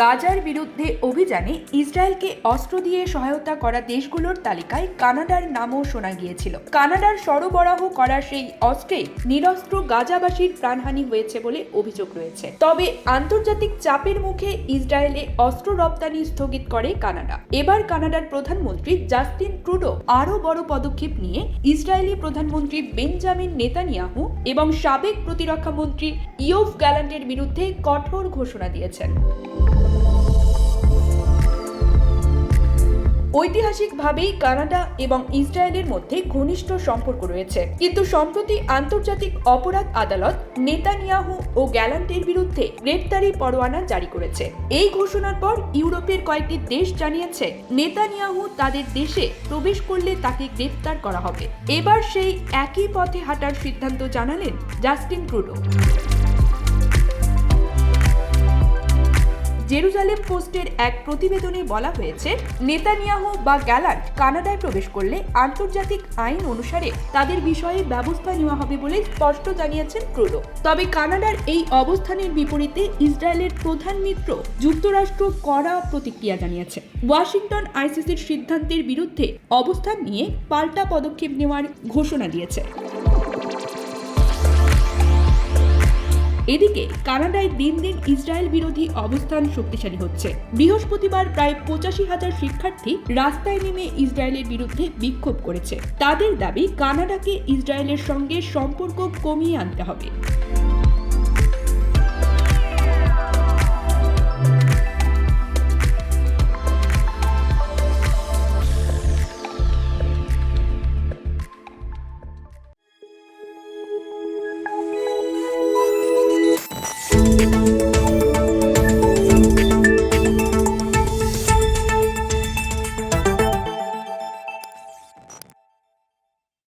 গাজার বিরুদ্ধে অভিযানে ইসরায়েলকে অস্ত্র দিয়ে সহায়তা করা দেশগুলোর তালিকায় কানাডার নামও শোনা গিয়েছিল। কানাডার সরবরাহ করা সেই অস্ত্রে নিরস্ত্র গাজাবাসীর প্রাণহানি হয়েছে বলে অভিযোগ রয়েছে। তবে আন্তর্জাতিক চাপের মুখে ইসরায়েলে অস্ত্র রপ্তানি স্থগিত করে কানাডা। এবার কানাডার প্রধানমন্ত্রী জাস্টিন ট্রুডো আরও বড় পদক্ষেপ নিয়ে ইসরায়েলি প্রধানমন্ত্রী বেঞ্জামিন নেতানিয়াহু এবং সাবেক প্রতিরক্ষা মন্ত্রী ইয়োভ গ্যালান্টের বিরুদ্ধে কঠোর ঘোষণা দিয়েছেন। ঐতিহাসিকভাবেই কানাডা এবং ইসরায়েলের মধ্যে ঘনিষ্ঠ সম্পর্ক রয়েছে। কিন্তু সম্প্রতি আন্তর্জাতিক অপরাধ আদালত নেতানিয়াহু ও গ্যালান্টের বিরুদ্ধে গ্রেপ্তারি পরোয়ানা জারি করেছে। এই ঘোষণার পর ইউরোপের কয়েকটি দেশ জানিয়েছে, নেতানিয়াহু তাদের দেশে প্রবেশ করলে তাকে গ্রেপ্তার করা হবে। এবার সেই একই পথে হাঁটার সিদ্ধান্ত জানালেন জাস্টিন ট্রুডো। জেরুজালেম পোস্টের এক প্রতিবেদনে বলা হয়েছে, নেতানিয়াহু বা গ্যালান্ট কানাডায় প্রবেশ করলে আন্তর্জাতিক আইন অনুসারে তাদের বিষয়ে ব্যবস্থা নেওয়া হবে বলে স্পষ্ট জানিয়েছেন ট্রুডো তবে কানাডার এই অবস্থানের বিপরীতে ইসরায়েলের প্রধান মিত্র যুক্তরাষ্ট্র কড়া প্রতিক্রিয়া জানিয়েছে। ওয়াশিংটন আইসিসির সিদ্ধান্তের বিরুদ্ধে অবস্থান নিয়ে পাল্টা পদক্ষেপ নেওয়ার ঘোষণা দিয়েছে। এদিকে, কানাডায় দিন দিন ইসরায়েল বিরোধী অবস্থান শক্তিশালী হচ্ছে। বৃহস্পতিবার প্রায় পঁচাশি হাজার শিক্ষার্থী রাস্তায় নেমে ইসরায়েলের বিরুদ্ধে বিক্ষোভ করেছে। তাদের দাবি, কানাডাকে ইসরায়েলের সঙ্গে সম্পর্ক কমিয়ে আনতে হবে।